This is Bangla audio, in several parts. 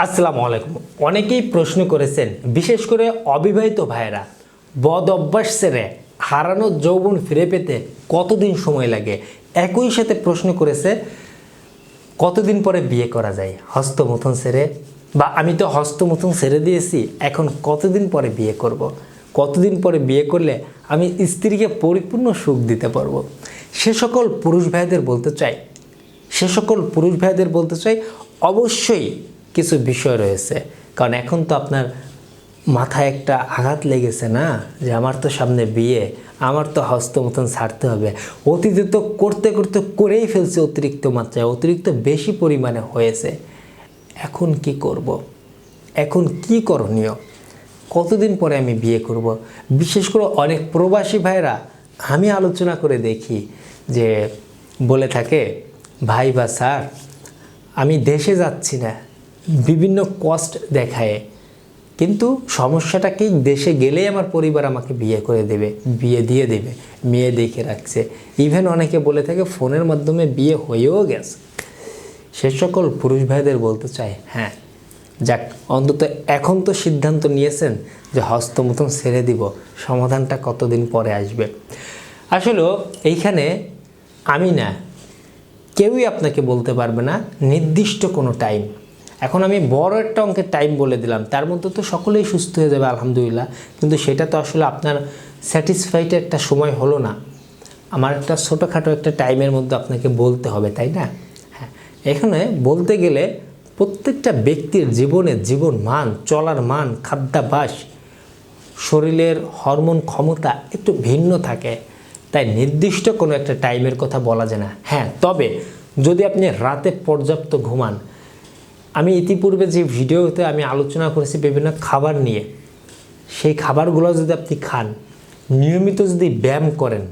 আসসালামু আলাইকুম। অনেকেই প্রশ্ন করেছেন, বিশেষ করে অবিবাহিত ভাইয়েরা, বদ অভ্যাস সেরে হারানো যৌবন ফিরে পেতে কতদিন সময় লাগে? একই সাথে প্রশ্ন করেছে, কতদিন পরে বিয়ে করা যায়? হস্তমথন সেরে, বা আমি তো হস্তমথন সেরে দিয়েছি, এখন কতদিন পরে বিয়ে করব। কতদিন পরে বিয়ে করলে আমি স্ত্রীকে পরিপূর্ণ সুখ দিতে পারব? সে সকল পুরুষ ভাইদের বলতে চাই, সে সকল পুরুষ ভাইদের বলতে চাই, অবশ্যই কিছু বিষয় রয়েছে। কারণ এখন তো আপনার মাথায় একটা আঘাত লেগেছে না? যে আমার তো সামনে বিয়ে, আমার তো হস্ত মতন ছাড়তে হবে। অতীতে তো করতে করতে করেই ফেলছে অতিরিক্ত মাত্রায়। অতিরিক্ত বেশি পরিমাণে হয়েছে। এখন কি করব। এখন কি করণীয়? কতদিন পরে আমি বিয়ে করব। বিশেষ করে অনেক প্রবাসী ভাইরা আমি আলোচনা করে দেখি যে বলে থাকে, ভাই বা স্যার, আমি দেশে যাচ্ছি না। বিভিন্ন কষ্ট দেখায়। কিন্তু সমস্যাটা কি? দেশে গেলেই আমার পরিবার আমাকে বিয়ে করে দেবে, বিয়ে দিয়ে দেবে, মেয়ে দেখে রাখছে। ইভেন অনেকে বলে থাকে, ফোনের মাধ্যমে বিয়ে হয়েও গেছে। সে সকল পুরুষ ভাইদের বলতে চাই হ্যাঁ যাক, অন্তত এখন তো সিদ্ধান্ত নিয়েছেন যে হস্ত মতন ছেড়ে দিব। সমাধানটা কতদিন পরে আসবে? আসলে এইখানে আমি না, কেউই আপনাকে বলতে পারবে না, নির্দিষ্ট কোনো টাইম এখন আমি বড় একটা অঙ্কের টাইম বলে দিলাম, তার মধ্যে তো সকলেই সুস্থ হয়ে যাবে, আলহামদুলিল্লাহ। কিন্তু সেটা তো আসলে আপনার স্যাটিসফাইড একটা সময় হলো না। আমার একটা ছোটোখাটো একটা টাইমের মধ্যে আপনাকে বলতে হবে, তাই না? হ্যাঁ এখানে বলতে গেলে প্রত্যেকটা ব্যক্তির জীবনের জীবন মান, চলার মান, খাদ্যাভ্যাস, শরীরের হরমোন ক্ষমতা একটু ভিন্ন থাকে। তাই নির্দিষ্ট কোনো একটা টাইমের কথা বলা যায় না। হ্যাঁ তবে যদি আপনি রাতে পর্যাপ্ত ঘুমান আমি ইতিপূর্বে যে ভিডিওতে আমি আলোচনা করেছি বিভিন্ন খাবার নিয়ে, সেই খাবারগুলো যদি আপনি খান, নিয়মিত যদি ব্যায়াম করেন,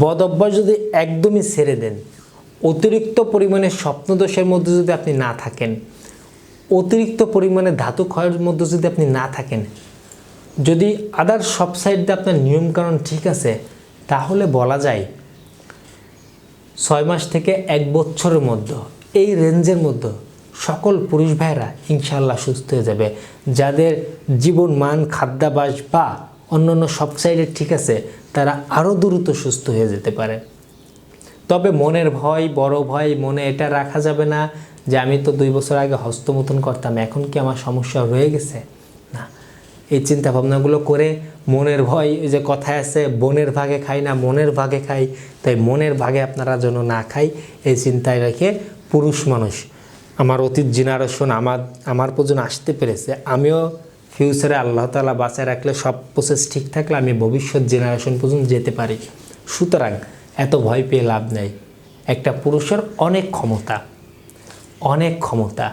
বদ অভ্যাস যদি একদমই ছেড়ে দেন, অতিরিক্ত পরিমাণে স্বপ্নদোষের মধ্যে যদি আপনি না থাকেন, অতিরিক্ত পরিমাণে ধাতু ক্ষয়ের মধ্যে যদি আপনি না থাকেন, যদি আদার সব সাইড দিয়ে আপনার নিয়মকানুন ঠিক আছে, তাহলে বলা যায় ছয় মাস থেকে এক বছরের মধ্যে, এই রেঞ্জের মধ্যে সকল পুরুষ ভাইরা ইনশাল্লাহ সুস্থ হয়ে যাবে। যাদের জীবন মান খাদ্যাভ্যাস বা অন্যান্য সব সাইডে ঠিক আছে, তারা আরও দ্রুত সুস্থ হয়ে যেতে পারে। তবে মনের ভয়, বড় ভয় মনে এটা রাখা যাবে না যে আমি তো দুই বছর আগে হস্তমতন করতাম, এখন কি আমার সমস্যা রয়ে গেছে? না। এই চিন্তা ভাবনাগুলো করে মনের ভয় যে কথায় আছে, বনের ভাগে খাই না, মনের ভাগে খাই, তাই মনের ভাগে আপনারা যেন না খাই, এই চিন্তায় রেখে পুরুষ মানুষ আমার অতীত জেনারেশন আমার আমার পর্যন্ত আসতে পেরেছে। আমিও ফিউচারে আল্লাহ তালা বাঁচায় রাখলে সব প্রসেস ঠিক থাকলে আমি ভবিষ্যৎ জেনারেশন পর্যন্ত যেতে পারি। সুতরাং এত ভয় পেয়ে লাভ নেই। একটা পুরুষের অনেক ক্ষমতা অনেক ক্ষমতা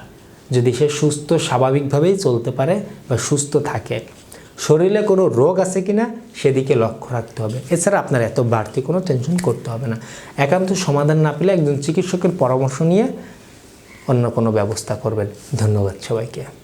যদি সে সুস্থ স্বাভাবিকভাবেই চলতে পারে বা সুস্থ থাকে। শরীরে কোনো রোগ আছে কি না সেদিকে লক্ষ্য রাখতে হবে। এছাড়া আপনার এত বাড়তি কোনো টেনশন করতে হবে না। একান্ত সমাধান না পেলে একজন চিকিৎসকের পরামর্শ নিয়ে অন্য কোনো ব্যবস্থা করবেন। ধন্যবাদ সবাইকে।